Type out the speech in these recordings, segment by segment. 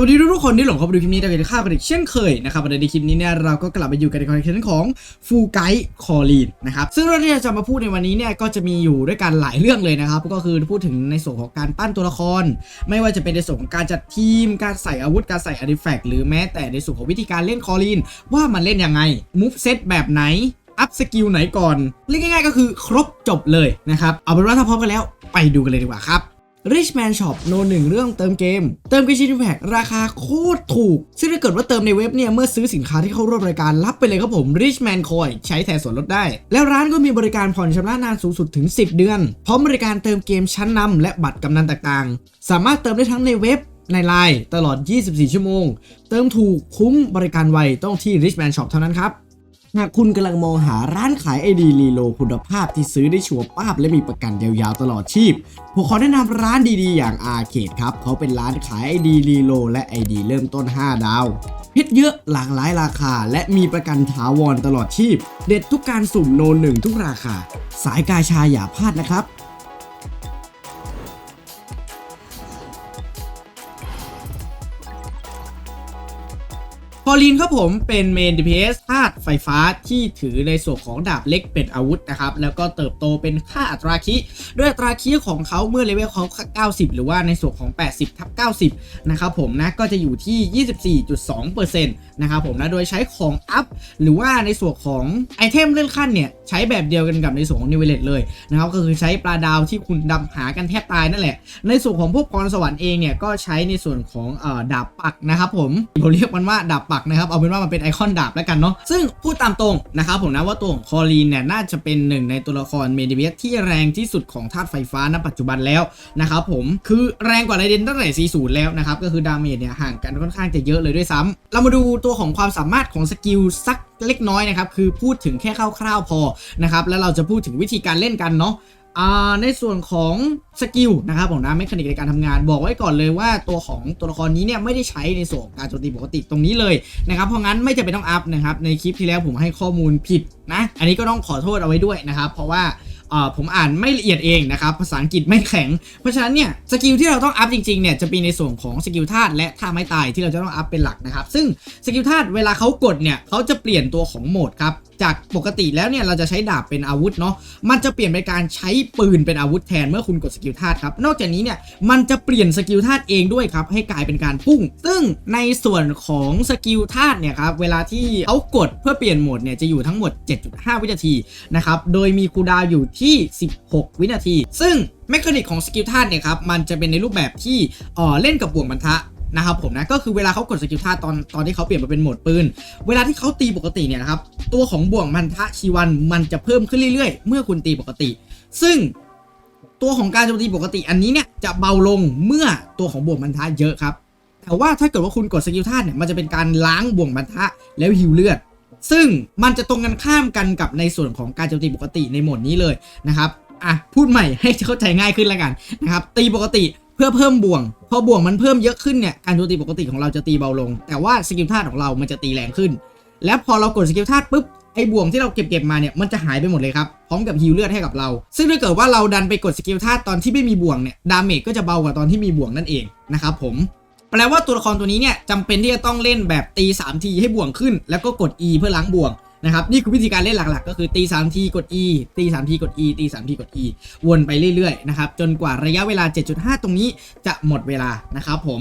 วัสดีทุกๆคนที่หลงเข้ามาดูคลิปนี้แต่เป็นข้าวกันอีกเช่นเคยนะครับในคลิปนี้เนี่ยเราก็กลับมาอยู่กันในคอนเทนต์ของฟูไกคอลีนนะครับซึ่งเรื่องที่เราจะมาพูดในวันนี้เนี่ยก็จะมีอยู่ด้วยกันหลายเรื่องเลยนะครับก็คือพูดถึงในส่วนของการปั้นตัวละคร ไม่ว่าจะเป็นในส่วนของการจัดทีม การใส่อาวุธการใส่อาร์ติแฟกต์หรือแม้แต่ในส่วนของวิธีการเล่นคอลีน ว่ามันเล่นยังไงมูฟเซตแบบไหนอัพสกิลไหนก่อนเรียกง่ายๆก็คือครบจบเลยนะครับเอาเป็นว่าถ้าพร้อมกันแล้วไปดูกันเลยดีกว่าครับ Richman Shop โนหนึ่งเรื่องเติมเกม เติมกมชินแพกราคาโคตรถูก ซึ่งถ้าเกิดว่าเติมในเว็บเนี่ย เมื่อซื้อสินค้าที่เข้าร่วมรายการรับไปเลยครับผม Richman Coin ใช้แทนส่วนลดได้ แล้วร้านก็มีบริการผ่อนชำระนานสูงสุดถึง 10 เดือน พร้อมบริการเติมเกมชั้นนำและบัตรกำนันต่างๆ สามารถเติมได้ทั้งในเว็บในไลน์ตลอด 24 ชั่วโมง เติมถูกคุ้มบริการไวต้องที่ Richman Shop เท่านั้นครับ หากคุณกำลังมองหาร้านขายไอดีรีโลคุณภาพที่ซื้อได้ชัวร์ป้าบและมีประกันยาวๆตลอดชีพ ผมขอแนะนำร้านดีๆ อย่างอาเคดครับ เขาเป็นร้านขายไอดีรีโลและไอดีเริ่มต้น 5 ดาวเพชรเยอะหลากหลายราคา และมีประกันถาวรตลอดชีพ เด็ดทุกการสุ่มโนหนึ่งทุกราคา สายกาชาอย่าพลาดนะครับ พอลีนครับผมเป็นเมน DPS ธาตุไฟฟ้าที่ถือในส่วนของดาบเล็กเป็นอาวุธนะครับ แล้วก็เติบโตเป็นค่าอัตราคิด้วยอัตราคิของเขาเมื่อเลเวลเขา90 หรือว่าในส่วนของ 80ทับ90 นะครับผมนะก็จะอยู่ที่ 24.2%นะครับผมนะโดยใช้ของอัพ หรือว่าในส่วนของไอเทมเลื่อนขั้นเนี่ยใช้แบบเดียวกันกับในส่วนของนิเวเลตเลยนะครับก็คือใช้ปลาดาวที่คุณดำหากันแทบตายนั่นแหละ ในส่วนของพวกพรสวรรค์เองเนี่ยก็ใช้ในส่วนของเอ่อดาบปักนะครับผมผมเรียกมันว่าดาบปักนะครับเอาเป็นว่ามันเป็นไอคอนดาบแล้วกันเนาะซึ่งพูดตามตรงนะครับผมนะว่าตัวของคอรีนเนี่ยน่าจะเป็นหนึ่งในตัวละครเมดิเวียที่แรงที่สุดของธาตุไฟฟ้าณปัจจุบันแล้วนะครับผมคือแรงกว่าไรเดนตั้งแต่40แล้วนะครับก็คือดาเมจเนี่ยห่างกันค่อนข้างจะเยอะเลยด้วยซ้ำเรามาดูตัวของความสามารถของสกิลสักเล็กน้อยนะครับคือพูดถึงแค่คร่าวๆพอนะครับแล้วเราจะพูดถึงวิธีการเล่นกันเนาะ ในส่วนของสกิลนะครับผมนะเมคานิกในการทำงานบอกไว้ก่อนเลยว่าตัวของตัวละครนี้เนี่ยไม่ได้ใช้ในส่วนการโจมตีปกติตรงนี้เลยนะครับเพราะงั้นไม่จำเป็นต้องอัพนะครับในคลิปที่แล้วผมให้ข้อมูลผิดนะ อันนี้ก็ต้องขอโทษเอาไว้ด้วยนะครับ เพราะว่า ผมอ่านไม่ละเอียดเองนะครับ ภาษาอังกฤษไม่แข็ง เพราะฉะนั้นเนี่ยสกิลที่เราต้องอัพจริงๆเนี่ยจะมีในส่วนของสกิลธาตุและท่าไม้ตายที่เราจะต้องอัพเป็นหลักนะครับ ซึ่งสกิลธาตุเวลาเขากดเนี่ยเขาจะเปลี่ยนตัวของโหมดครับจากปกติแล้วเนี่ยเราจะใช้ดาบเป็นอาวุธเนาะ มันจะเปลี่ยนเป็นการใช้ปืนเป็นอาวุธแทนเมื่อคุณกดสกิลธาตุครับ นอกจากนี้เนี่ยมันจะเปลี่ยนสกิลธาตุเองด้วยครับให้กลายเป็นการพุ่ง ซึ่งในส่วนของสกิลธาตุเนี่ยครับเวลาที่เขากดเพื่อเปลี่ยนโหมดเนี่ยจะอยู่ทั้งหมด 7.5 วินาทีนะครับ โดยมีคูดาวอยู่ที่ 16 วินาที ซึ่งแมคานิกของสกิลธาตุเนี่ยครับมันจะเป็นในรูปแบบที่เอ่อเล่นกับบ่วงบรรทะนะครับผมนะก็คือเวลาเขากดสกิลธาตุตอนตอนที่เขาเปลี่ยนมาเป็นโหมดปืน เวลาที่เขาตีปกติเนี่ยนะครับตัวของบ่วงมันทะชีวันมันจะเพิ่มขึ้นเรื่อยๆ เมื่อคุณตีปกติ ซึ่งตัวของการโจมตีปกติอันนี้เนี่ยจะเบาลงเมื่อตัวของบ่วงมันทะเยอะครับแต่ว่าถ้าเกิดว่าคุณกดสกิลธาตุเนี่ยมันจะเป็นการล้างบ่วงมันทะแล้วฮิวเลือด ซึ่งมันจะตรงกันข้ามกันกับในส่วนของการโจมตีปกติในโหมดนี้เลยนะครับอะพูดใหม่ให้เข้าใจง่ายขึ้นแล้วกันนะครับตีปกติเพื่อเพิ่มบ่วง พอบ่วงมันเพิ่มเยอะขึ้นเนี่ยการโจมตีปกติของเราจะตีเบาลง แต่ว่าสกิลธาตุของเรามันจะตีแรงขึ้น แล้วพอเรากดสกิลธาตุปุ๊บไอ้บ่วงที่เราเก็บเก็บมาเนี่ยมันจะหายไปหมดเลยครับพร้อมกับฮิวเลือดให้กับเรา ซึ่งถ้าเกิดว่าเราดันไปกดสกิลธาตุตอนที่ไม่มีบ่วงเนี่ยดาเมจก็จะเบากว่าตอนที่มีบ่วงนั่นเองนะครับผม แปลว่าตัวละครตัวนี้เนี่ยจำเป็นที่จะต้องเล่นแบบตี3ทีให้บ่วงขึ้น แล้วก็กด E เพื่อล้างบ่วงนะครับนี่คือวิธีการเล่นหลักๆ ก็คือตี3ทีกด E ตี3ทีกด E ตี3ทีกด E วนไปเรื่อยๆนะครับจนกว่าระยะเวลา 7.5 ตรงนี้จะหมดเวลานะครับผม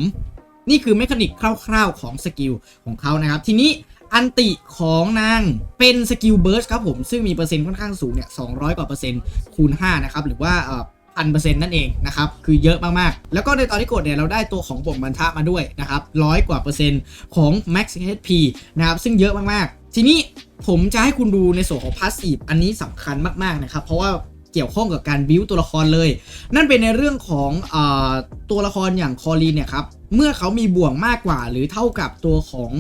นี่คือเมคานิกคร่าวๆของสกิลของเขานะครับ ทีนี้อันติของนางเป็นสกิลเบิร์สครับผม ซึ่งมีเปอร์เซ็นต์ค่อนข้างสูงเนี่ย200 กว่าเปอร์เซ็นต์คูณ 5 นะครับ หรือว่าเอ่อ พันเปอร์เซ็นต์นั่นเองนะครับคือเยอะมากๆ แล้วก็ในตอนที่กดเนี่ยเราได้ตัวของบ่งบรรทะมาด้วยนะครับร้อยกว่าเปอร์เซ็นต์ของ Max HP นะครับซึ่งเยอะมากๆ ทีนี้ผมจะให้คุณดูในส่วนของพาสซีฟอันนี้สำคัญมากๆนะครับเพราะว่า กี่ยวข้องกับการบิวตัวละครเลย นั่นเป็นในเรื่องของอตัวละครอย่างคอรีนเนี่ยครับเมื่อเขามีบ่วงมากกว่าหรือเท่ากับตัวของ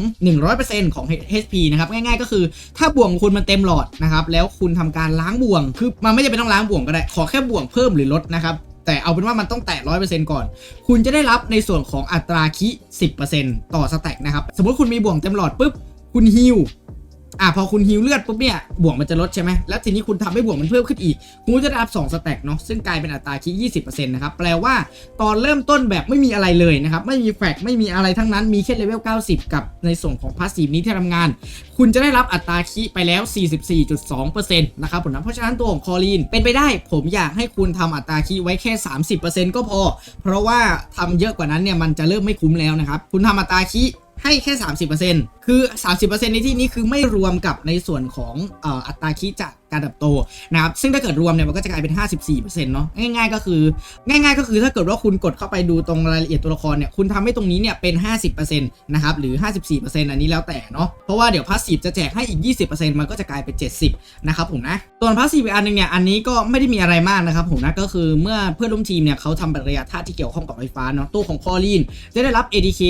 100%ของ HP นะครับง่ายๆก็คือถ้าบ่วงคุณมันเต็มหลอดนะครับแล้วคุณทำการล้างบ่วงคือมันไม่จำเป็นต้องล้างบ่วงก็ได้ ขอแค่บ่วงเพิ่มหรือลดนะครับแต่เอาเป็นว่ามันต้องแตะ100%ก่อน คุณจะได้รับในส่วนของอัตราคิ10%ต่อสแต็กนะครับ สมมติคุณมีบ่วงเต็มหลอดปุ๊บ คุณฮิว อะพอคุณฮิวเลือดปุ๊บเนี่ยบวกมันจะลดใช่ไหมแล้วทีนี้คุณทำให้บวกมันเพิ่มขึ้นอีก คุณจะได้รับ2สแต็กเนาะซึ่งกลายเป็นอัตราคิด20%นะครับแปลว่าตอนเริ่มต้นแบบไม่มีอะไรเลยนะครับไม่มีแฟกไม่มีอะไรทั้งนั้นมีแค่เลเวล90 กับในส่วนของพาสซีฟนี้ที่ทำงาน คุณจะได้รับอัตราคิไปแล้ว 44.2%นะครับผมนะเพราะฉะนั้นตัวของคอลีนเป็นไปได้ผมอยากให้คุณทำอัตราคิไว้แค่ 30%ก็พอ เพราะว่าทำเยอะกว่านั้นเนี่ยมันจะเริ่มไม่คุ้มแล้วนะครับคุณทำอัตราคิให้แค่ 30% คือ 30%ในที่นี้คือไม่รวมกับในส่วนของอัตราคิดจากการเติบโตนะครับ ซึ่งถ้าเกิดรวมเนี่ยมันก็จะกลายเป็น 54%เนาะง่ายๆก็คือ ง่าย ๆ ก็คือถ้าเกิดว่าคุณกดเข้าไปดูตรงรายละเอียดตัวละครเนี่ยคุณทำให้ตรงนี้เนี่ยเป็น 50%นะครับหรือ 54%อันนี้แล้วแต่เนาะเพราะว่าเดี๋ยวพาสซีฟจะแจกให้อีก 20%มันก็จะกลายเป็น 70นะครับผมนะส่วนพาสซีฟอีกอันนึงเนี่ยอันนี้ก็ไม่ได้มีอะไรมากนะครับผมนะก็คือเมื่อเพื่อนร่วมทีมเนี่ยเขาทำปฏิกิริยาธาตุที่เกี่ยวข้องกับไฟฟ้าเนาะตัวของคอลีนจะได้รับ ADK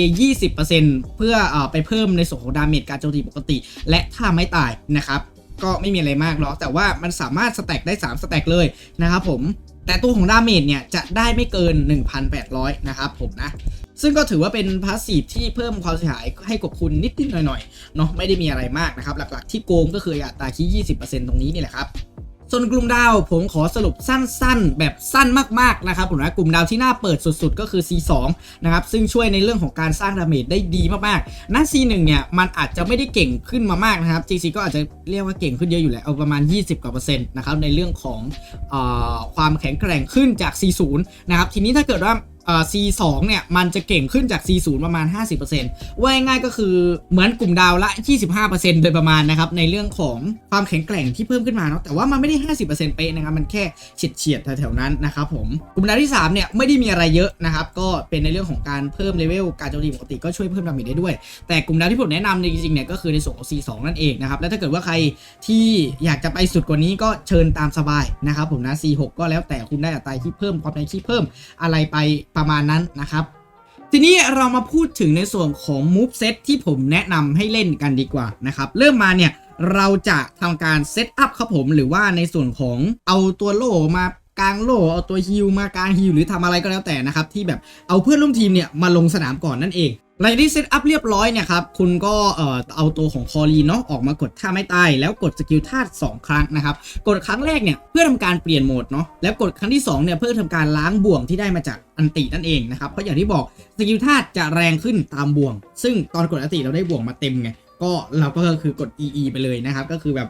20%เพื่อเอ่อไปเพิ่มในส่วนของดาเมจการโจมตีปกติ และถ้าไม่ตายนะครับก็ไม่มีอะไรมากหรอกแต่ว่ามันสามารถสแต็กได้ 3 สแต็กเลยนะครับผมแต่ตัวของดาเมจเนี่ยจะได้ไม่เกิน 1,800 นะครับผมนะ ซึ่งก็ถือว่าเป็นพาสซีฟที่เพิ่มความเสียหายให้กับคุณนิดๆหน่อยๆเนาะไม่ได้มีอะไรมากนะครับ หลักๆที่โกงก็คืออัตราคี20%ตรงนี้นี่แหละครับ ส่วนกลุ่มดาวผมขอสรุปสั้นๆ แบบสั้นมากๆนะครับผมนะกลุ่มดาวที่น่าเปิดสุดๆ ก็คือ C2 นะครับซึ่งช่วยในเรื่องของการสร้างดาเมจได้ดีมากๆหน้น C1 เนี่ยมันอาจจะไม่ได้เก่งขึ้นมามากนะครับ GC ก็อาจจะเรียกว่าเก่งขึ้นเยอะอยู่แหละเอาประมาณ 20กว่าเปอร์เซ็นต์นะครับในเรื่องของอความแข็งแกร่งขึ้นจาก C0 นะครับทีนี้ถ้าเกิดว่า อ่อ C2 เนี่ย มันจะเก่งขึ้นจาก C0 ประมาณ 50%ว่าง่ายก็คือเหมือนกลุ่มดาวละ 25%โดยประมาณนะครับ ในเรื่องของความแข็งแกร่งที่เพิ่มขึ้นมาเนาะแต่ว่ามันไม่ได้ 50%เป๊ะนะครับ มันแค่เฉียดเฉียดๆแถวๆนั้นนะครับผมกลุ่มดาวที่ 3 เนี่ย ไม่ได้มีอะไรเยอะนะครับ ก็เป็นในเรื่องของการเพิ่มเลเวลการโจมตีปกติก็ช่วยเพิ่มดาเมจได้ด้วย แต่กลุ่มดาวที่ผมแนะนำจริงๆเนี่ยก็คือในส่วนของ C2 นั่นเองนะครับแล้วถ้าเกิดว่าใครที่อยากจะไปสุดกว่านี้ก็เชิญตามสบายนะครับผมนะ C6 ก็แล้วแต่คุณได้อัตราที่เพิ่มความในที่เพิ่มอะไรไปประมาณนั้นนะครับ ทีนี้เรามาพูดถึงในส่วนของ move set ที่ผมแนะนำให้เล่นกันดีกว่านะครับ เริ่มมาเนี่ยเราจะทำการเซตอัพครับผม หรือว่าในส่วนของเอาตัวโล่มา กลางโล่เอาตัวฮิลมากลางฮิลหรือทำอะไรก็แล้วแต่นะครับที่แบบเอาเพื่อนร่วมทีมเนี่ยมาลงสนามก่อนนั่นเองหลังที่เซตอัพเรียบร้อยเนี่ยครับ คุณก็เอ่อเอาตัวของคอรีเนาะออกมากดท่าไม่ตายแล้วกดสกิลธาตุ2ครั้งนะครับ กดครั้งแรกเนี่ยเพื่อทำการเปลี่ยนโหมดเนาะแล้วกดครั้งที่2เนี่ยเพื่อทำการล้างบ่วงที่ได้มาจากอันตินั่นเองนะครับ เพราะอย่างที่บอกสกิลธาตุจะแรงขึ้นตามบ่วง ซึ่งตอนกดอันติเราได้บ่วงมาเต็มไงก็เราก็คือ กด EE ไปเลยนะครับ ก็คือแบบ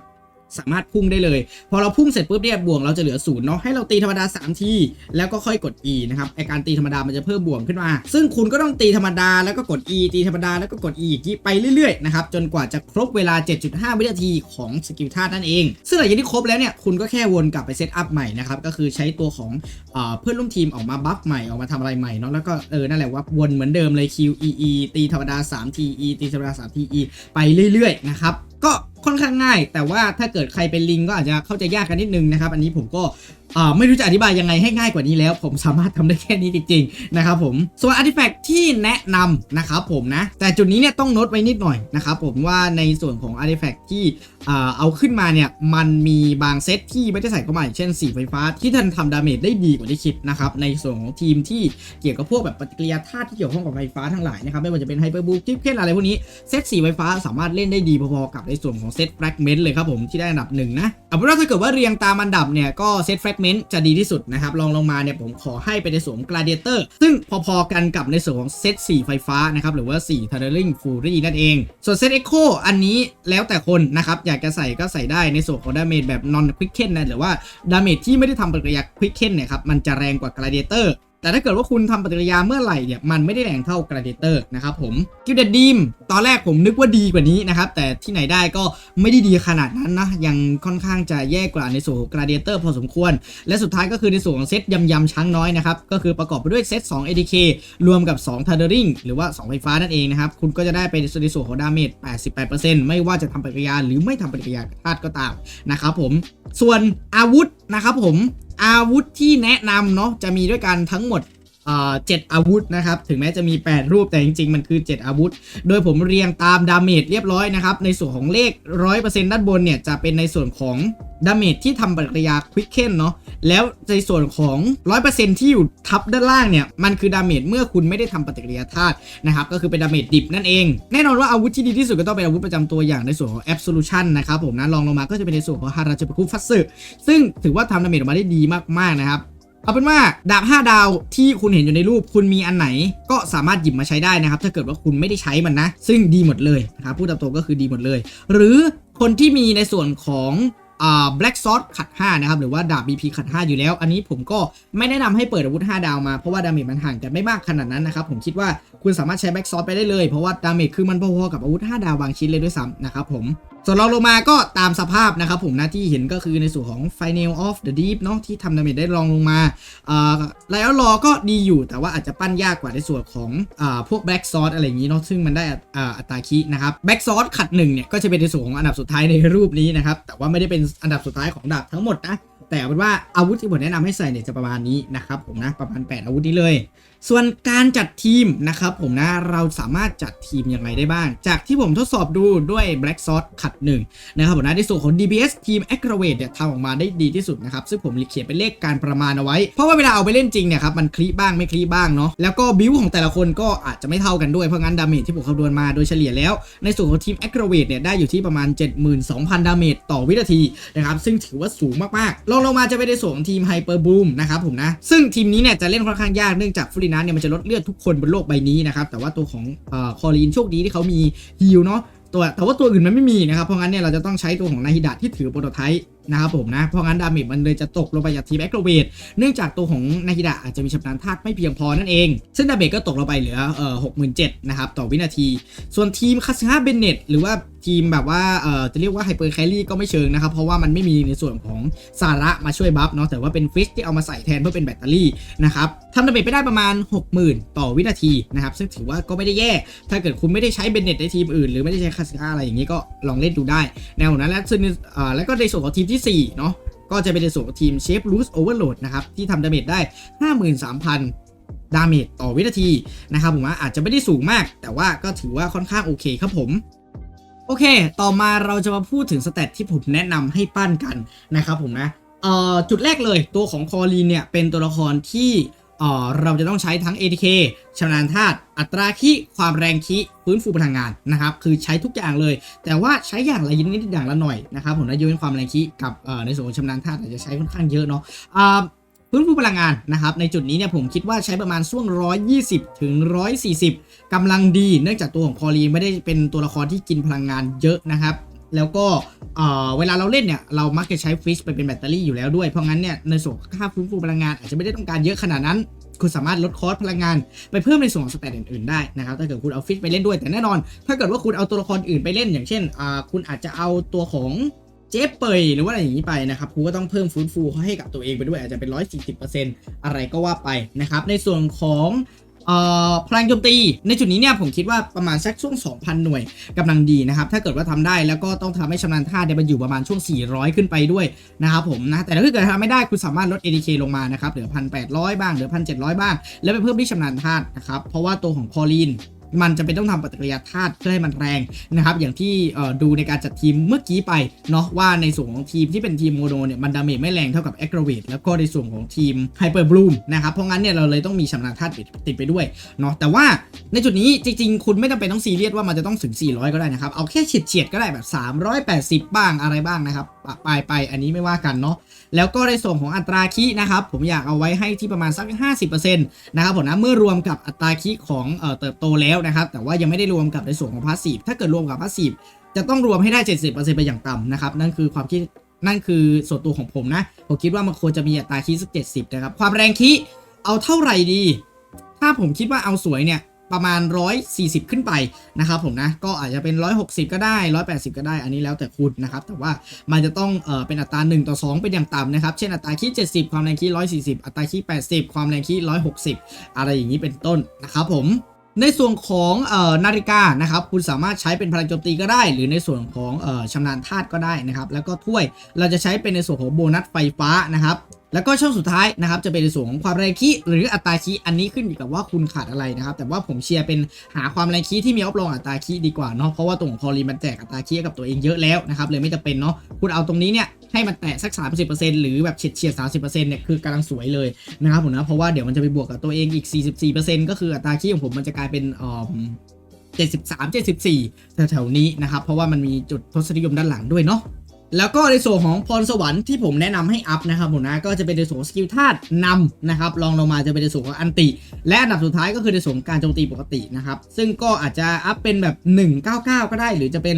สามารถพุ่งได้เลย พอเราพุ่งเสร็จปุ๊บเนี่ยบ่วงเราจะเหลือศูนย์เนาะให้เราตีธรรมดา 3 ที แล้วก็ค่อยกด E นะครับไอการตีธรรมดามันจะเพิ่มบ่วงขึ้นมา ซึ่งคุณก็ต้องตีธรรมดาแล้วก็กด E ตีธรรมดาแล้วก็กด E อีกทีไปเรื่อยๆนะครับจนกว่าจะครบเวลา 7.5 วินาทีของสกิลธานั่นเอง ซึ่งหลังจากที่ครบแล้วเนี่ยคุณก็แค่วนกลับไปเซตอัพใหม่นะครับก็คือใช้ตัวของเอเพื่อนร่วมทีมออกมาบัฟใหม่ออกมาทำอะไรใหม่เนาะแล้วก็เออนั่นแหละว่าวนเหมือนเดิมเลย Q E E ตีธรรมดา3ที E ตีธรรมดา3ที E ไปเรื่อยๆนะครับก็ค่อนข้างง่าย แต่ว่าถ้าเกิดใครเป็นลิงก็อาจจะเข้าใจยากกันนิดนึงนะครับ อันนี้ผมก็ไม่รู้จะอธิบายยังไงให้ง่ายกว่านี้แล้ว ผมสามารถทำได้แค่นี้จริงๆนะครับผมส่วนอาร์ติแฟกที่แนะนำนะครับผมนะ แต่จุดนี้เนี่ยต้องโน้ตไว้นิดหน่อยนะครับผมว่าในส่วนของอาร์ติแฟกที่เอาขึ้นมาเนี่ยมันมีบางเซตที่ไม่ได้ใส่เข้ามาอย่างเช่นสีไฟฟ้า ที่ท่านทำดาเมจได้ดีกว่าที่คิดนะครับในส่วนของทีมที่เกี่ยวกับพวกแบบปฏิกิริยาธาตุที่เกี่ยวข้องกับไฟฟ้าทั้งหลายนะครับไม่ว่าจะเป็นไฮเปอร์บูทิปเคนอะไรพวกนี้เซตสีไฟฟ้าสามารถเล่นได้ดีพอๆกับในส่วนของเซตแฟกเมนต์เลยครับผมที่ได้อันดับหนึ่งนะเอาเป็นว่าถ้าเกิดว่าเรียงตามอันดับเนี่ยก็เซตแฟกเมนต์จะดีที่สุดนะครับลองลงมาเนี่ยผมขอให้ไปในส่วนของ Gladiator ซึ่งพอๆกันกับในส่วนของเซตสีไฟฟ้านะครับหรือว่าสี Thundering Fury นั่นเอง ส่วนเซต Echo อันนี้แล้วแต่คนนะครับอยากจะใส่ก็ใส่ได้ในส่วนของดาเมจแบบ non quicken นะหรือว่าดาเมจที่ไม่ได้ทำปฏิกิริยา quicken เนี่ยครับมันจะแรงกว่า Gladiator แต่ถ้าเกิดว่าคุณทำปฏิกิริยาเมื่อไหร่เนี่ยมันไม่ได้แรงเท่ากราเดเตอร์นะครับผมกิลเดดีมตอนแรกผมนึกว่าดีกว่านี้นะครับ แต่ที่ไหนได้ก็ไม่ได้ดีขนาดนั้นนะ ยังค่อนข้างจะแย่กว่าในส่วนของกราเดเตอร์พอสมควร และสุดท้ายก็คือในส่วนของเซตยำยำช้างน้อยนะครับ ก็คือประกอบไปด้วยเซต2 ADK รวมกับ2 t h u n d e r i n g หรือว่า 2 ไฟฟ้านั่นเองนะครับ คุณก็จะได้ไปในส่วนของดาเมจ 88%ไม่ว่าจะทำปฏิกิริยาหรือไม่ทำปฏิกิริยาธาตุก็ตามนะครับผมส่วนอาวุธนะครับผม อาวุธที่แนะนำเนาะจะมีด้วยกันทั้งหมด เอ่อเจ็ดอาวุธนะครับ ถึงแม้จะมี 8 รูปแต่จริง ๆ มันคือ 7 อาวุธ โดยผมเรียงตามดาเมจเรียบร้อยนะครับ ในส่วนของเลข 100%ด้านบนเนี่ย จะเป็นในส่วนของดาเมจที่ทำปฏิกิริยาควิกเคนเนาะแล้วในส่วนของ 100%ที่อยู่ทับด้านล่างเนี่ย มันคือดาเมจเมื่อคุณไม่ได้ทำปฏิกิริยาธาตุนะครับ ก็คือเป็นดาเมจดิบนั่นเอง แน่นอนว่าอาวุธที่ดีที่สุดก็ต้องเป็นอาวุธประจำตัวอย่างในส่วนของ Absolution นะครับผมนะลองลงมาก็จะเป็นในส่วนของฮาราจูปคุฟัตสึซึ่งถือว่าทำดาเมจออกมาได้ดีมากๆนะครับ เอาเป็นว่าดาบ 5 ดาวที่คุณเห็นอยู่ในรูปคุณมีอันไหน ก็สามารถหยิบมาใช้ได้นะครับ ถ้าเกิดว่าคุณไม่ได้ใช้มันนะ ซึ่งดีหมดเลยนะครับพูดตามตรงก็คือดีหมดเลย หรือคนที่มีในส่วนของอ่า black sword ขัด 5 นะครับ หรือว่าดาบ BP ขัด 5 อยู่แล้ว อันนี้ผมก็ไม่แนะนำให้เปิดอาวุธ 5 ดาวมา เพราะว่าดาเมจมันห่างกันไม่มากขนาดนั้นนะครับ ผมคิดว่าคุณสามารถใช้ black sword ไปได้เลย เพราะว่าดาเมจคือมันพอๆกับอาวุธ 5 ดาวบางชิ้นเลยด้วยซ้ำนะครับผม ส่วนรองลงมาก็ตามสภาพนะครับผมนะที่เห็นก็คือในส่วนของ Final of the Deep เนาะที่ทำดาเมจได้รองลงมาไลออนรอก็ดีอยู่แต่ว่าอาจจะปั้นยากกว่าในส่วนของอพวก Black Sword อะไรอย่างนี้เนาะซึ่งมันได้อ,อัตราคีนะครับ Black Sword ขัดหนึ่งเนี่ยก็จะเป็นในส่วนของอันดับสุดท้ายในรูปนี้นะครับแต่ว่าไม่ได้เป็นอันดับสุดท้ายของดาบทั้งหมดนะ แต่เป็นว่าอาวุธที่ผมแนะนำให้ใส่เนี่ยจะประมาณนี้นะครับผมนะประมาณ 8 อาวุธนี้เลย ส่วนการจัดทีมนะครับผมนะเราสามารถจัดทีมยังไงได้บ้าง จากที่ผมทดสอบดูด้วย Black Sword ขัดหนึ่งนะครับผมนะในส่วนของ DBS ทีม Aggravate เนี่ยทำออกมาได้ดีที่สุดนะครับ ซึ่งผมเขียนเป็นเลขการประมาณเอาไว้ เพราะว่าเวลาเอาไปเล่นจริงเนี่ยครับมันคลีบ้างไม่คลีบ้างเนาะแล้วก็บิวของแต่ละคนก็อาจจะไม่เท่ากันด้วยเพราะงั้นดาเมจที่ผมคำนวณมาโดยเฉลี่ยแล้ว ในส่วนของทีม Aggravate เนี่ยได้อยู่ที่ประมาณ 72,000 ดาเมจต่อวินาทีนะครับซึ่งถือว่าสูงมากๆลองลงมาจะไปในส่วนของทีมไฮเปอร์บูมนะครับผมนะ ซึ่งทีมนี้เนี่ยจะเล่นค่อนข้างยากเนื่องจากฟรีนัสเนี่ยมันจะลดเลือดทุกคนบนโลกใบนี้นะครับ แต่ว่าตัวของคอรีนโชคดีที่เขามีฮิลเนาะตัวแต่ว่าตัวอื่นมันไม่มีนะครับ เพราะงั้นเนี่ยเราจะต้องใช้ตัวของนาฮิดะที่ถือโปรโตไทป์ นะครับผมนะ เพราะงั้นดาเมจมันเลยจะตกลงไปจากทีมแอคโรเวทเนื่องจากตัวของนาฮิดะอาจจะมีชำนาญธาตุไม่เพียงพอนั่นเอง ซึ่งดาเมจก็ตกลงไปเหลือเอ่อหกหมื่นเจ็ดนะครับต่อวินาที ส่วนทีมคาสฮาเบนเนตหรือว่าทีมแบบว่าเอ่อจะเรียกว่าไฮเปอร์แครี่ก็ไม่เชิงนะครับ เพราะว่ามันไม่มีในส่วนของสาระมาช่วยบัฟเนาะแต่ว่าเป็นฟิชที่เอามาใส่แทนเพื่อเป็นแบตเตอรี่นะครับทำดาเมจไปได้ประมาณ 60,000 ต่อวินาทีนะครับซึ่งถือว่าก็ไม่ได้แย่ ถ้าเกิดคุณไม่ได้ใช้เบนเนตในทีมอื่นหรือไม่ได้ใช้คาสฮาอะไรอย่างนี้ก็ลองเล่นดูได้แนวนั้นแล้วซึ่งอ่าแล้วก็ในส่วนของทีมที่4 เนาะก็จะเป็นในส่วนของทีมเชฟลูสโอเวอร์โหลดนะครับ ที่ทำดาเมจได้ 53,000 ดาเมจต่อวินาทีนะครับผมว่าอาจจะไม่ได้สูงมาก แต่ว่าก็ถือว่าค่อนข้างโอเคครับผมโอเค ต่อมาเราจะมาพูดถึงสเตตที่ผมแนะนำให้ปั้นกันนะครับผมนะ เอ่อ จุดแรกเลยตัวของคอรีนเนี่ย เป็นตัวละครที่ เราจะต้องใช้ทั้ง ATK ชำนาญธาตุอัตราคีความแรงคีฟื้นฟูพลังงานนะครับ คือใช้ทุกอย่างเลย แต่ว่าใช้อย่างละยินนิดอย่างละหน่อยนะครับผมนะยกเว้นความแรงคีกับในส่วนของชำนาญธาตุอาจจะใช้ค่อนข้างเยอะเนาะพื้นฟูพลังงานนะครับในจุดนี้เนี่ยผมคิดว่าใช้ประมาณช่วง 120 ถึง 140กำลังดี เนื่องจากตัวของคอรีไม่ได้เป็นตัวละครที่กินพลังงานเยอะนะครับ แล้วก็เออเวลาเราเล่นเนี่ยเรามักจะใช้ฟิชไปเป็นแบตเตอรี่อยู่แล้วด้วย เพราะงั้นเนี่ยในส่วนค่าฟื้นฟูพลังงานอาจจะไม่ได้ต้องการเยอะขนาดนั้น คุณสามารถลดคอสพลังงานไปเพิ่มในส่วนของสเตตอื่นๆได้นะครับถ้าเกิดคุณเอาฟิชไปเล่นด้วยแต่แน่นอน ถ้าเกิดว่าคุณเอาตัวละครอื่นไปเล่น อย่างเช่นอ่าคุณอาจจะเอาตัวของเจ๊เปยหรือว่าอะไรอย่างนี้ไปนะครับคุณก็ต้องเพิ่มฟื้นฟูให้กับตัวเองไปด้วยอาจจะเป็น 140%อะไรก็ว่าไปนะครับในส่วนของ เอ่อพลังโจมตี ในจุดนี้เนี่ยผมคิดว่าประมาณสักช่วง 2,000 หน่วยกำลังดีนะครับ ถ้าเกิดว่าทำได้แล้วก็ต้องทำให้ชำนาญท่าเนี่ยมันอยู่ประมาณช่วง 400 ขึ้นไปด้วยนะครับผมนะแต่ถ้าเกิดทำไม่ได้คุณสามารถลด ADK ลงมานะครับเหลือ 1,800 บ้างเหลือ 1,700 บ้าง แล้วไปเพิ่มที่ชำนาญธาตุนะครับเพราะว่าตัวของคอลีน มันจะเป็นต้องทำปฏิกิริยาธาตุเพื่อให้มันแรงนะครับ อย่างที่ดูในการจัดทีมเมื่อกี้ไปเนาะว่าในส่วนของทีมที่เป็นทีมโมโนเนี่ยมันดาเมจไม่แรงเท่ากับแอ g กร v a t e แล้วก็ในส่วนของทีมไฮเปอร์บลูมนะครับ เพราะงั้นเนี่ยเราเลยต้องมีชำนาญธาตุติดไปด้วยเนาะแต่ว่าในจุดนี้จริงๆ คุณไม่จำเป็นต้องซีเรียสว่ามันจะต้องถึง 400 ก็ได้นะครับ เอาแค่เฉียดๆก็ได้แบบ 380 บ้างอะไรบ้างนะครับ ปะปลายไป อันนี้ไม่ว่ากันเนาะแล้วก็ในส่วนของอัตราคีนะครับ ผมอยากเอาไว้ให้ที่ประมาณสัก 50%นะครับผมนะเมื่อรวมกับอัตราคีของเอเติบโตแล้วนะครับ แต่ว่ายังไม่ได้รวมกับในส่วนของพาสซีฟถ้าเกิดรวมกับพาสซีฟจะต้องรวมให้ได้ 70%ไปอย่างต่ำนะครับ นั่นคือความคิดนั่นคือส่วนตัวของผมนะ ผมคิดว่ามันควรจะมีอัตราคีสัก 70 นะครับ ความแรงคีเอาเท่าไหร่ดี ถ้าผมคิดว่าเอาสวยเนี่ย ประมาณ 140 ขึ้นไปนะครับผมนะก็อาจจะเป็น 160 ก็ได้ 180 ก็ได้อันนี้แล้วแต่คุณนะครับ แต่ว่ามันจะต้องเอ่อเป็นอัตรา 1 ต่อ 2 เป็นอย่างต่ำนะครับ เช่นอัตราคี70 ความแรงคี140 อัตราคี80 ความแรงคี160 อะไรอย่างนี้เป็นต้นนะครับผมในส่วนของเอ่อนาฬิกานะครับคุณสามารถใช้เป็นพลังโจมตีก็ได้ หรือในส่วนของเอ่อชำนาญธาตุก็ได้นะครับ แล้วก็ถ้วยเราจะใช้เป็นในส่วนของโบนัสไฟฟ้านะครับ แล้วก็ช่องสุดท้ายนะครับจะเป็นในส่วนของความแรงคีหรืออัตราคีอันนี้ขึ้นอยู่กับว่าคุณขาดอะไรนะครับแต่ว่าผมเชียร์เป็นหาความแรงคีที่มีออฟลองอัตราคีดีกว่าเนาะเพราะว่าตัวของพอลีมันแจกอัตราขี้กับตัวเองเยอะแล้วนะครับเลยไม่จำเป็นเนาะคุณเอาตรงนี้เนี่ยให้มันแตะสัก 30%หรือแบบเฉียดเฉียด30%เนี่ยคือกำลังสวยเลยนะครับผมนะเพราะว่าเดี๋ยวมันจะไปบวกกับตัวเองอีก 44%ก็คืออัตราคีของผมมันจะกลายเป็นอ่อ73 74แถวๆนี้นะครับเพราะว่ามันมีจุดทศนิยมด้านหลังด้วยเนาะ แล้วก็ในส่วนของพรสวรรค์ที่ผมแนะนำให้อัพนะครับผมนะก็จะเป็นในส่วนของสกิลธาตุนำนะครับรองลงมาจะเป็นในส่วนของอันติ และอันดับสุดท้ายก็คือในส่วนของการโจมตีปกตินะครับซึ่งก็อาจจะอัพเป็นแบบ 199 ก็ได้ หรือจะเป็น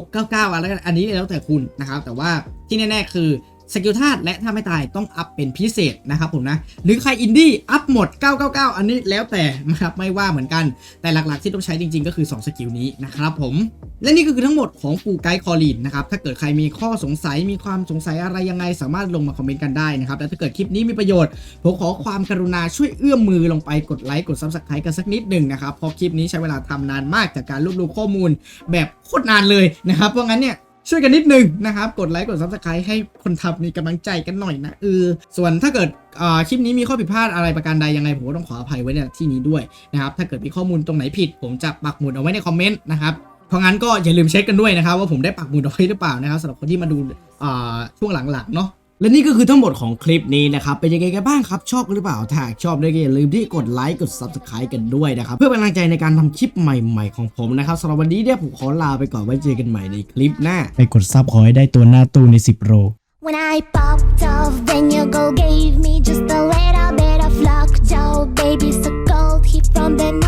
699 อะไรอันนี้แล้วแต่คุณนะครับแต่ว่าที่แน่ๆคือ สกิลธาตุและถ้าไม่ตายต้องอัพเป็นพิเศษนะครับผมนะ หรือใครอินดี้อัพหมด 999 อันนี้แล้วแต่นะครับไม่ว่าเหมือนกัน แต่หลักๆที่ต้องใช้จริง ๆ ก็คือ 2 สกิลนี้นะครับผม และนี่ก็คือทั้งหมดของฟูไกด์คอลีนนะครับ ถ้าเกิดใครมีข้อสงสัยมีความสงสัยอะไรยังไง สามารถลงมาคอมเมนต์กันได้นะครับ และถ้าเกิดคลิปนี้มีประโยชน์ ผมขอความกรุณาช่วยเอื้อมมือลงไปกดไลค์กดซับสไครต์กันสักนิดหนึ่งนะครับเพราะคลิปนี้ใช้เวลาทำนานมากจากการรวบรวมข้อมูลแบบโคตรนานเลยนะครับเพราะงั้นเนี่ย ช่วยกันนิดนึงนะครับ กดไลค์กดซับสไครต์ให้คนทำมีกำลังใจกันหน่อยนะเออส่วนถ้าเกิดอ่าคลิปนี้มีข้อผิดพลาดอะไรประการใดยังไงผมก็ต้องขออภัยไว้ในที่นี้ด้วยนะครับถ้าเกิดมีข้อมูลตรงไหนผิด ผมจะปักหมุดเอาไว้ในคอมเมนต์นะครับเพราะงั้นก็อย่าลืมเช็คกันด้วยนะครับว่าผมได้ปักหมุดเอาไว้หรือเปล่านะครับสำหรับคนที่มาดูอ่าช่วงหลังๆเนาะ และนี่ก็คือทั้งหมดของคลิปนี้นะครับ เป็นยังไงกันบ้างครับ ชอบหรือเปล่า ถ้าชอบได้ก็อย่าลืมที่กดไลค์กด subscribe กันด้วยนะครับ เพื่อเป็นกำลังใจในการทำคลิปใหม่ๆของผมนะครับสำหรับวันนี้เนี่ยผมขอลาไปก่อนไว้เจอกันใหม่ในคลิปหน้า ไปกดซับขอให้ได้ตัวหน้าตู้ใน 10โร When I popped off, then your girl gave me just a little bit of luck. Joe, baby, so cold, he from the north.